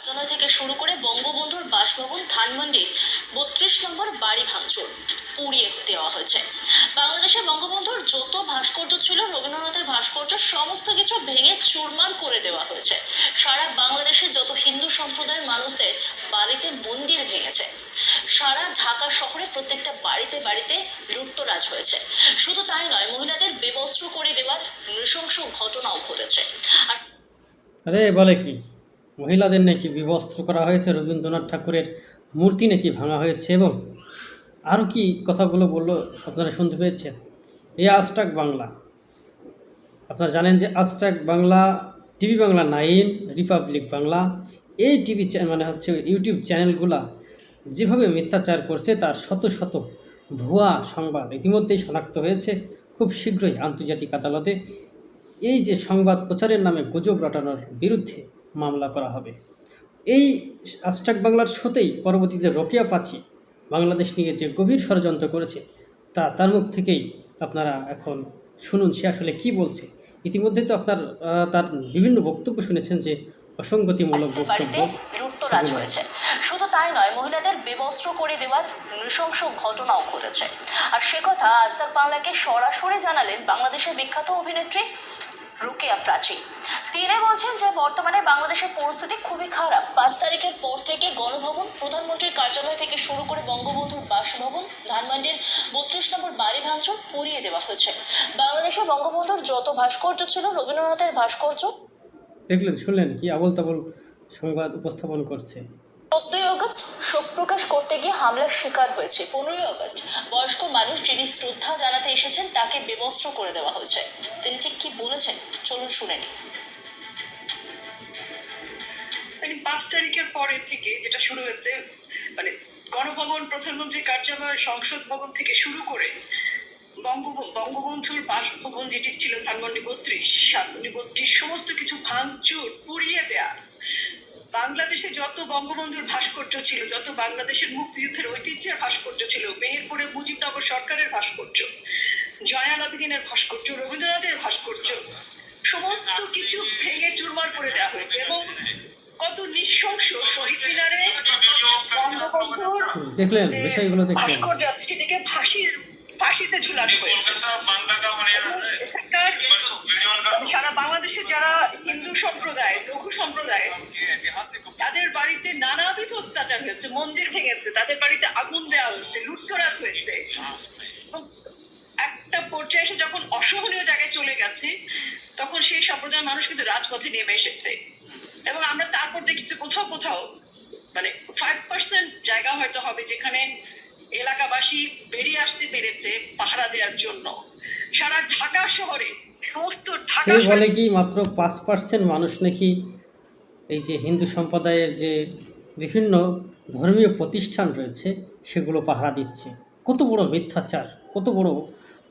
কার্যালয় থেকে শুরু করে বঙ্গবন্ধুর বাসভবন, ধানমন্ডির বত্রিশ নম্বর বাড়ি ভাঙচুর পুড়িয়ে দেওয়া হয়েছে। বাংলাদেশে বঙ্গবন্ধুর যত ভাস্কর্য ছিল, রবীন্দ্রনাথের ভাস্কর্য, সমস্ত কিছু ভেঙে চুরমার করে দেওয়া হয়েছে। সারা বাংলাদেশে যত হিন্দু সম্প্রদায়ের মানুষদের বাড়িতে মন্দির ভেঙেছে, সারা ঢাকা শহরে প্রত্যেকটা বাড়িতে বাড়িতে লুটতরাজ হয়েছে। শুধু তাই নয়, মহিলাদের বেবস্ত্র করে দেওয়ার নৃশংস ঘটনাও ঘটেছে। আর বলে কি? মহিলাদের নাকি বিবস্ত্র করা হয়েছে রবীন্দ্রনাথ ঠাকুরের মূর্তি নাকি ভাঙা হয়েছে এবং আরও কি কথাগুলো বলল আপনারা শুনতে পেয়েছেন? এই আজটাক বাংলা। আপনারা জানেন যে Aaj Tak Bangla, TV Bangla nine, republic Bangla, এই টিভি মানে হচ্ছে ইউটিউব চ্যানেলগুলা যেভাবে মিথ্যাচার করছে তার শত শত ভুয়া সংবাদ ইতিমধ্যেই শনাক্ত হয়েছে খুব শীঘ্রই আন্তর্জাতিক আদালতে। এই যে সংবাদ প্রচারের নামে গুজব রটানোর বিরুদ্ধে মামলা করা হবে। এই আজটাক বাংলার শোতেই পরবর্তীতে রোকেয়া পাচ্ছি। বাংলাদেশ নিয়ে যে গভীর ষড়যন্ত্র করেছে তা তার মুখ থেকেই আপনারা এখন শুনুন সে আসলে কি বলছে। ইতিমধ্যে তো আপনার তার বিভিন্ন বক্তব্য শুনেছেন যে অসঙ্গতিমূলক বক্তব্য লুটতরাজ হয়েছে শুধু তাই নয় মহিলাদের বেবস্ত্র করে দেওয়ার নৃশংস ঘটনাও ঘটেছে। আর সে কথা আজতাক বাংলাকে সরাসরি জানালেন বাংলাদেশের বিখ্যাত অভিনেত্রী রুকেয়া প্রাচী তিনি বলছেন যে বর্তমানে বাংলাদেশের পরিস্থিতি খুবই খারাপ। পাঁচ তারিখের পর থেকে গণভবন প্রধানমন্ত্রীর কার্যালয় থেকে শুরু করে বঙ্গবন্ধুর বাসভবন ধানমন্ডির বত্রিশ নম্বর বাড়ি ভাঙচুর পুড়িয়ে দেওয়া হয়েছে। বাংলাদেশে বঙ্গবন্ধুর যত ভাস্কর্য ছিল রবীন্দ্রনাথের ভাস্কর্য দেখলেন শুনলেন কি আবল তাবল সংবাদ উপস্থাপন করছে? চোদ্দই আগস্ট শোক প্রকাশ করতে গিয়ে হামলার শিকার হয়েছে। পনেরোই আগস্ট বয়স্ক মানুষ যিনি শ্রদ্ধা জানাতে এসেছেন, তাকে বেবস্ত্র করে দেওয়া হয়েছে। তিনি ঠিক কি বলেছেন? চলুন শুনে নিই। মানে পাঁচ তারিখের পরে থেকে যেটা শুরু হয়েছে মানে গণভবন, প্রধানমন্ত্রী কার্যালয়, সংসদ ভবন থেকে শুরু করে বঙ্গব- বঙ্গবন্ধুর বাসভবন যেটি ছিল ধানমন্ডি বত্রিশ ধানমন্ডি বত্রিশ, সমস্ত কিছু ভাঙচুর, পুড়িয়ে দেয়া বাংলাদেশে যত বঙ্গবন্ধুর ভাস্কর্য ছিল যত বাংলাদেশের মুক্তিযুদ্ধের ঐতিহ্যের ভাস্কর্য ছিল মেহেরপুরে মুজিবনগর সরকারের ভাস্কর্য আবেদিনের ভাস্কর্য রবীন্দ্রনাথের ভাস্কর্য সমস্ত কিছু ভেঙে চুরমার করে দেওয়া হয়েছে এবং কত নৃশংস শহীদ মিনারে বিষয়গুলো দেখলেন। ভাস্কর্য আছে সেটাকে ফাঁসির ফাঁসিতে ঝুলানো হয়েছে এখানকার সারা বাংলাদেশে যারা হিন্দু সম্প্রদায়, লঘু সম্প্রদায়, তাদের বাড়িতে নানাবিধ অত্যাচার হয়েছে, মন্দির ভেঙেছে, তাদের বাড়িতে আগুন দেওয়া হয়েছে লুটতরাজ হয়েছে। একটা পর্যায়ে এসে যখন অসহনীয় জায়গায় চলে গেছে, তখন সেই সম্প্রদায়ের মানুষ কিন্তু রাজপথে নেমে এসেছে। এবং আমরা তারপর দেখেছি কোথাও কোথাও মানে ফাইভ পার্সেন্ট জায়গা হয়তো হবে যেখানে এলাকাবাসী বেরিয়ে আসতে পেরেছে পাহারা দেওয়ার জন্য। সারা ঢাকা শহরে সমস্ত ঢাকা বলে কি মাত্র পাঁচ পার্সেন্ট মানুষ নাকি এই যে হিন্দু সম্প্রদায়ের যে বিভিন্ন ধর্মীয় প্রতিষ্ঠান রয়েছে সেগুলো পাহারা দিচ্ছে? কত বড় মিথ্যাচার কত বড়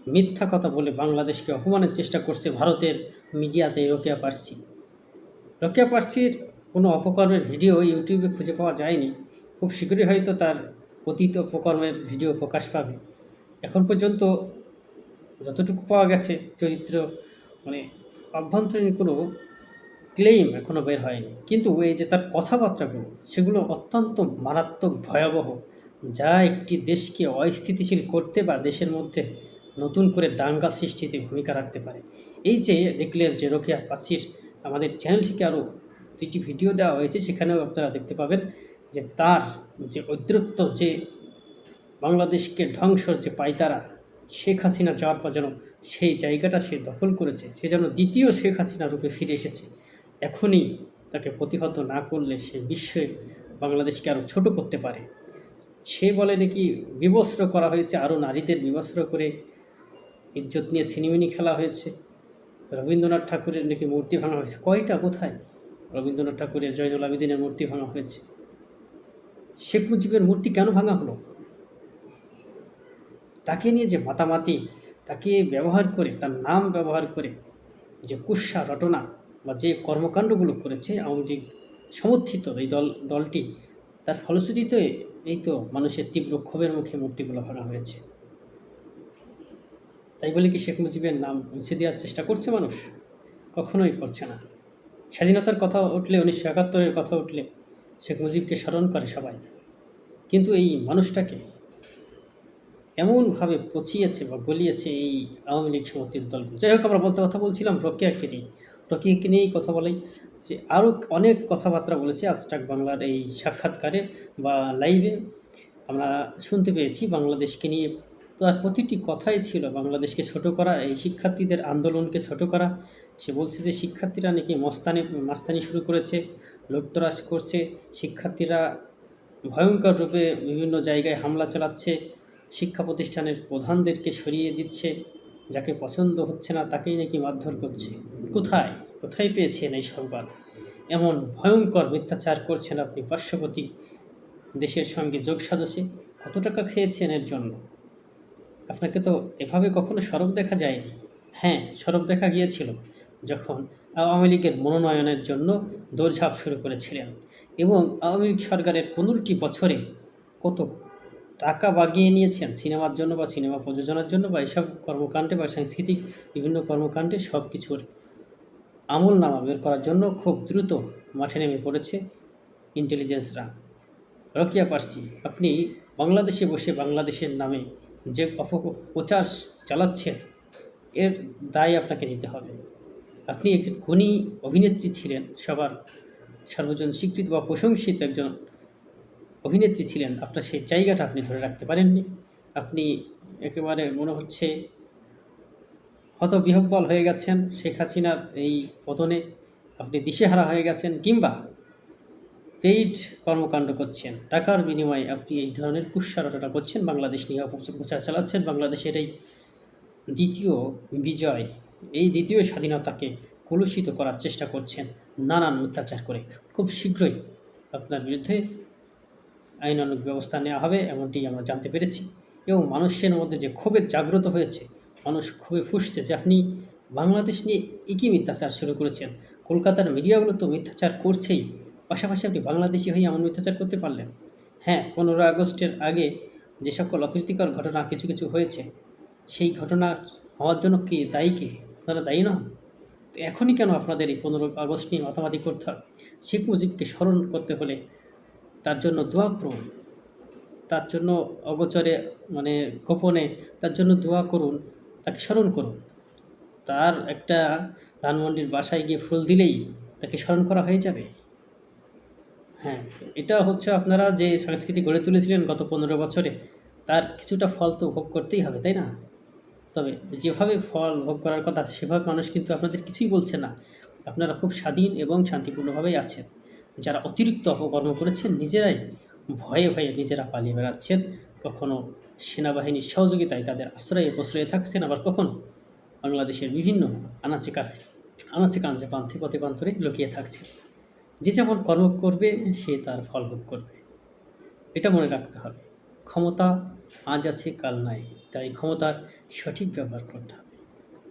মিথ্যা কথা বলে বাংলাদেশকে অপমানের চেষ্টা করছে ভারতের মিডিয়াতে রোকেয়া পার্সি। রোকেয়া পার্সির কোনো অপকর্মের ভিডিও ইউটিউবে খুঁজে পাওয়া যায়নি। খুব শীঘ্রই হয়তো তার অতীত অপকর্মের ভিডিও প্রকাশ পাবে। এখন পর্যন্ত যতটুকু পাওয়া গেছে চরিত্র মানে অভ্যন্তরীণ কোনো ক্লেইম এখনও বের হয়নি। কিন্তু এই যে তার কথাবার্তাগুলো, সেগুলো অত্যন্ত মারাত্মক ভয়াবহ, যা একটি দেশকে অস্থিতিশীল করতে বা দেশের মধ্যে নতুন করে দাঙ্গা সৃষ্টিতে ভূমিকা রাখতে পারে। এই যে দেখলেন যে রোকেয়া পাচির আমাদের চ্যানেল থেকে আরও দুটি ভিডিও দেওয়া হয়েছে, সেখানেও আপনারা দেখতে পাবেন যে তার যে ঐদ্রত্য যে বাংলাদেশকে ধ্বংসর যে পাইতারা শেখ হাসিনা যাওয়ার পর যেন সেই জায়গাটা সে দখল করেছে, সে যেন দ্বিতীয় শেখ হাসিনা রূপে ফিরে এসেছে। এখনই তাকে প্রতিহত না করলে সে বিশ্বে বাংলাদেশকে আরও ছোট করতে পারে। সে বলে নাকি বিবস্ত্র করা হয়েছে আরও নারীদের বিবস্ত্র করে ইজ্জত নিয়ে সিনেমিনি খেলা হয়েছে। রবীন্দ্রনাথ ঠাকুরের নাকি মূর্তি ভাঙা হয়েছে, কয়টা, কোথায়? রবীন্দ্রনাথ ঠাকুরের জয়নুল আবেদিনের মূর্তি ভাঙা হয়েছে। শেখ মুজিবের মূর্তি কেন ভাঙা হলো? তাকে নিয়ে যে মাতামাতি তাকে ব্যবহার করে, তার নাম ব্যবহার করে, যে কুৎসা, রটনা বা যে কর্মকাণ্ডগুলো করেছে আওয়ামী লীগ সমর্থিত এই দল, দলটি, তার ফলশ্রুতিতে এই তো মানুষের তীব্র ক্ষোভের মুখে মূর্তিগুলো ভাঙা হয়েছে। তাই বলে কি শেখ মুজিবের নাম মুছে দেওয়ার চেষ্টা করছে মানুষ? কখনোই করছে না। স্বাধীনতার কথা উঠলে, উনিশশো একাত্তরের কথা উঠলে শেখ মুজিবকে স্মরণ করে সবাই। কিন্তু এই মানুষটাকে এমনভাবে পচিয়েছে বা গলিয়েছে এই আওয়ামী লীগ সমর্থিত দলগুলো। যাই হোক, আমরা বলতে কথা বলছিলাম রকিয়াকে নিয়ে। রকিয়াকে নিয়েই কথা বলাই যে আরও অনেক কথাবার্তা বলেছে আজটাক বাংলার এই সাক্ষাৎকারে বা লাইভে। আমরা শুনতে পেয়েছি বাংলাদেশকে নিয়ে তার প্রতিটি কথাই ছিল বাংলাদেশকে ছোট করা, এই শিক্ষার্থীদের আন্দোলনকে ছোট করা। সে বলছে যে শিক্ষার্থীরা নাকি মস্তানি, মাস্তানি শুরু করেছে, লুটতরাজ করছে। শিক্ষার্থীরা ভয়ঙ্কর রূপে বিভিন্ন জায়গায় হামলা চালাচ্ছে। শিক্ষা প্রতিষ্ঠানের প্রধানদেরকে সরিয়ে দিচ্ছে, যাকে পছন্দ হচ্ছে না তাকেই নাকি মারধর করছে। কোথায়? কোথায় পেয়েছেন এই সংবাদ? এমন ভয়ঙ্কর মিথ্যাচার করছেন আপনি পার্শ্ববর্তী দেশের সঙ্গে যোগ সাজসে। কত টাকা খেয়েছেন এর জন্য? আপনাকে তো এভাবে কখনো সরব দেখা যায়নি। হ্যাঁ সরব দেখা গিয়েছিল, যখন আওয়ামী লীগের মনোনয়নের জন্য দৌড়ঝাঁপ শুরু করেছিলেন। এবং আওয়ামী লীগ সরকারের পনেরোটি বছরে কত টাকা বাগিয়ে নিয়েছেন সিনেমার জন্য বা সিনেমা প্রযোজনার জন্য বা এসব কর্মকাণ্ডে বা সাংস্কৃতিক বিভিন্ন কর্মকাণ্ডে সব কিছুর আমল নামা বের করার জন্য খুব দ্রুত মাঠে নেমে পড়েছে ইন্টেলিজেন্সরা রকিয়া পার্সি, আপনি বাংলাদেশে বসে বাংলাদেশের নামে যে অপপ্রচার চালাচ্ছেন, এর দায় আপনাকে নিতে হবে। আপনি একজন গুণী অভিনেত্রী ছিলেন, সবার সর্বজন স্বীকৃত বা প্রশংসিত একজন অভিনেত্রী ছিলেন, আপনার সেই জায়গাটা আপনি ধরে রাখতে পারেননি। আপনি একেবারে মনে হচ্ছে হতবিহব্বল হয়ে গেছেন শেখ হাসিনার এই পতনে। আপনি দিশেহারা হয়ে গেছেন কিংবা পেইড কর্মকাণ্ড করছেন, টাকার বিনিময়ে আপনি এই ধরনের কুৎসারটা করছেন, বাংলাদেশ নিয়ে অপপ্রচার চালাচ্ছেন বাংলাদেশের এই দ্বিতীয় বিজয়। এই দ্বিতীয় স্বাধীনতাকে কলুষিত করার চেষ্টা করছেন নানান অত্যাচার করে। খুব শীঘ্রই আপনার বিরুদ্ধে আইনানুগ ব্যবস্থা নেওয়া হবে, এমনটি আমরা জানতে পেরেছি। এবং মানুষের মধ্যে যে ক্ষোভের জাগ্রত হয়েছে, মানুষ খুবই ফুসছে যে আপনি বাংলাদেশ নিয়ে একই মিথ্যাচার শুরু করেছেন। কলকাতার মিডিয়াগুলো তো মিথ্যাচার করছেই, পাশাপাশি আপনি বাংলাদেশি হয়ে এমন মিথ্যাচার করতে পারলেন। হ্যাঁ পনেরো আগস্টের আগে যে সকল অপ্রীতিকর ঘটনা কিছু কিছু হয়েছে, সেই ঘটনা হওয়ার জন্য কি দায়ী কে? আপনারা দায়ী নন। তো এখনই কেন আপনাদের এই পনেরো আগস্ট নিয়ে মাতামাতি করতে হবে? শেখ মুজিবকে স্মরণ করতে হলে তার জন্য দোয়া করুন। তার জন্য অগোচরে মানে গোপনে তার জন্য দোয়া করুন, তাকে স্মরণ করুন। তার একটা ধানমন্ডির বাসায় গিয়ে ফুল দিলেই তাকে স্মরণ করা হয়ে যাবে। হ্যাঁ এটা হচ্ছে আপনারা যে সংস্কৃতি গড়ে তুলেছিলেন গত পনেরো বছরে, তার কিছুটা ফল তো ভোগ করতেই হবে, তাই না? তবে যেভাবে ফল ভোগ করার কথা, সেভাবে মানুষ কিন্তু আপনাদের কিছুই বলছে না। আপনারা খুব স্বাধীন এবং শান্তিপূর্ণভাবেই আছেন। যারা অতিরিক্ত অপকর্ম করেছেন নিজেরাই ভয়ে ভয়ে নিজেরা পালিয়ে বেড়াচ্ছেন। কখনো সেনাবাহিনীর সহযোগিতায় তাদের আশ্রয়ে প্রশ্রয়ে থাকছেন, আবার কখনো বাংলাদেশের বিভিন্ন আনাচে কাছে আনাচে কাঞ্চে পান্থে পথে পান্থরে লুকিয়ে থাকছে যে যেমন কর্ম করবে, সে তার ফল ভোগ করবে। এটা মনে রাখতে হবে। ক্ষমতা আজ আছে, কাল নাই। তাই ক্ষমতার সঠিক ব্যবহার করতে হবে।